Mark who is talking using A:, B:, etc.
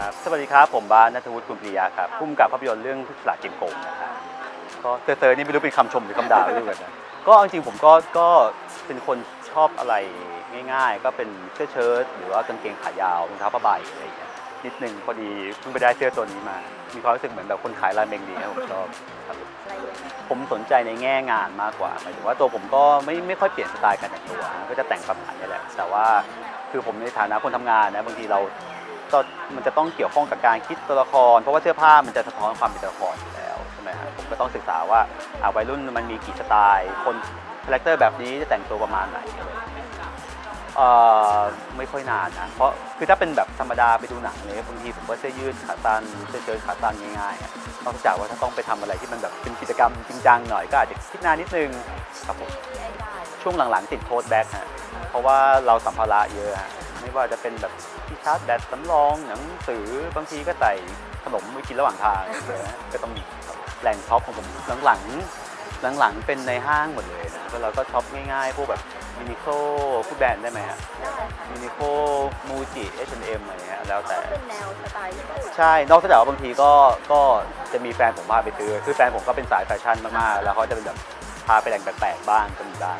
A: ครับสวัสดีครับ ผมบ้านนัทวุฒิคุณปริยาครับพุ่มกับภาพยนตร์เรื่องทุกสลาเกมโกงนะครับก็เซอร์ๆนี่ไม่รู้เป็นคำชมหรือคำด่าไม่รู้เหมือนกันก็จริงๆผมก็ก็เป็นคนชอบอะไรง่ายๆ ก็เป็นเสื้อเชิ้ตหรือว่ากางเกงขายาวรองเท้าผ้าใบอะไรอย่างเงี้ยนิดนึงพอดีเพิ่งไปได้เสื้อตัวนี้มา มีความรู้สึกเหมือนแบบคนขายราเมงดีครับผมชอบครับผมสนใจในแง่งานมากกว่าหมายถึงว่าตัวผมก็ไม่ไม่ค่อยเปลี่ยนสไตล์การแต่งตัวก็จะแต่งประมาณนี้แหละแต่ว่าคือผมในฐานะคนทำงานนะบางทีเรา ก็มันจะต้องเกี่ยวข้องกับการคิดตัวละคร เพราะว่าเสื้อผ้ามันจะสะท้อนความเป็นตัวละครอยู่แล้วใช่ไหมฮะผมก็ต้องศึกษาว่าอ่าวัยรุ่นมันมีกี่สไตล์คนคาแรคเตอร์แบบนี้จะแต่งตัวประมาณไหนอะไรอย่างเงี้ยเอ่อไม่ค่อยนานนะเพราะคือถ้าเป็นแบบธรรมดาไปดูหนังเลยบางทีผมก็เสื้อยืดขาสั้นเสื้อเชิ้ตขาสั้นง่ายๆอะนอกจากว่าถ้าต้องไปทำอะไรที่มันแบบเป็นกิจกรรมจริงจังหน่อยก็อาจจะคิดนานนิดนึงครับผมช่วงหลังๆติดโทษแบ็คฮะเพราะว่าเราสัมภาระเยอะฮะ ไม่ว่าจะเป็นแบบที่ชาร์จแบตสำรองหนังสือบางทีก็ใส่ขนมไปกินระหว่างทางเยอะฮะก็ต้องมีครับแหล่งช็อปของผมหลังๆหลังๆเป็นในห้างหมดเลยนะแล้วเราก็ช็อปง่ายๆพวกแบบมินิโคลพูดแบรนด์ได้ไหมฮะ
B: ได้ค่ะ
A: มินิโคลมูจิเอชแอนด์เอ็มอะไรเงี้ยแล้วแต่
B: เป็นแนวสไตล์ที่แบบ
A: ใช่นอกจากว่าบางทีก็ก็จะมีแฟนผมพาไปซื้อคือแฟนผมก็เป็นสายแฟชั่นมากๆ แล้วเขาจะเป็นแบบพาไปแหล่งแปลกๆบ้างก็มีบ้าง